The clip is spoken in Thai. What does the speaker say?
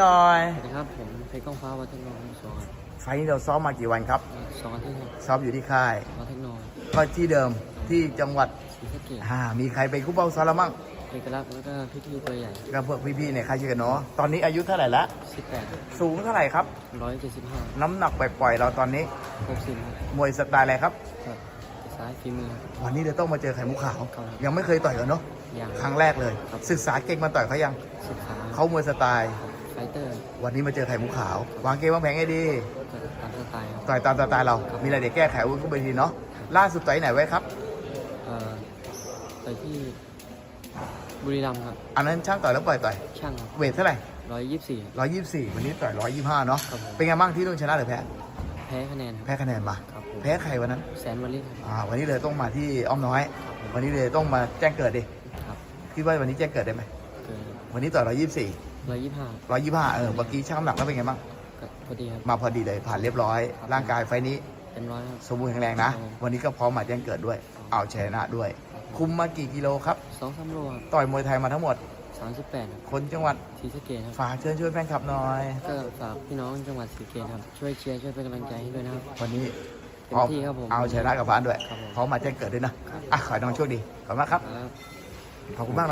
จอยสวัสดีครับผมเพชรก้องฟ้าวัฒนโนสองไฟล์นี้เราซ้อมมากี่วันครับสองอาทิตย์ครับซ้อมอยู่ที่ค่ายวัฒนโนก็ที่เดิมที่จังหวัดศรีสะเกษอ่ามีใครเป็นคู่เป้าซ้อมแล้วมั่งเอกลักษณ์แล้วก็พี่พี่ตัวใหญ่ก็พวกพี่ๆเนี่ยค่ายชื่อกันเนาะตอนนี้อายุเท่าไหร่ละสิบแปดสูงเท่าไหร่ครับร้อยเจ็ดสิบห้าน้ำหนักปล่อยๆเราตอนนี้หกสิบครับมวยสไตล์อะไรครับครับซ้ายฝีมือครับวันนี้เราต้องมาเจอไข่มุกขาว ครับ ยังไม่เคยต่อยกันเนาะอย่างครั้งแรกเลยครับศึกษาเก่งมาต่อยเขายังศึกษาเขามวยสไตล์ไฟเตอร์วันนี้มาเจอไข่มุกขาว วางเกมวางแผนให้ดีก็ตามสไตล์ครับต่อยตามสไตล์เรา มีอะไรเดี๋ยวแก้ไขอาวุ้นก็ไปทีเนาะ ล่าสุดต่อยไหนไว้ครับเอ่อไปที่บุรีรัมย์ครับ อันนั้นช่างต่อยแล้วปล่อยต่อย ช่างครับเวทเท่าไหร่ร้อยยี่สิบสี่ร้อยยี่สิบสี่วันนี้ต่อยร้อยยี่ห้าเนาะ ครับผมเป็นไงบ้างที่นู่นชนะหรือแพ้ แพ้คะแนนครับ แพ้คะแนนมา ครับผม แพ้ใครวันนั้น แสนวลิตครับ อ่า วันนี้เลยต้องมาที่อ้อมน้อยครับผมวันนี้เลยต้องมาแจ้งเกิดดิครับ คิดว่าวันนี้แจ้งเกิดได้ไหม เกินวันนี้ต่อยร้อยยี่สิบสี่ ร้อยยี่สิบห้าร้อยยี่ห้าเออเมื่อกี้ช่างน้ำหนักแล้วเป็นไงบ้างก็พอดีครับมาพอดีเลยผ่านเรียบร้อยครับร่างกายไฟล์นี้เป็นร้อยครับสมบูรณ์แข็งแรงนะครับผมวันนี้ก็พร้อมมาแจ้งเกิดด้วย เอาชนะด้วย คุมมากี่กิโลครับสองสามโลครับต่อยมวยไทยมาทั้งหมดสามสิบแปดครับคนจังหวัดศรีสะเกษครับ ฝากเชิญช่วยแฟนคลับหน่อย ก็ฝากพี่น้องจังหวัดศรีสะเกษครับ ช่วยเชียร์ช่วยเป็นกำลังใจให้ด้วยนะครับ วันนี้เต็มพร้อมที่ครับผม เอาชนะกับบ้านด้วยครับผมพร้อมมาแจ้งเกิดด้วยนะ อะขอให้น้องโชคดี ขอบคุณมากครับครับขอบคุณมาก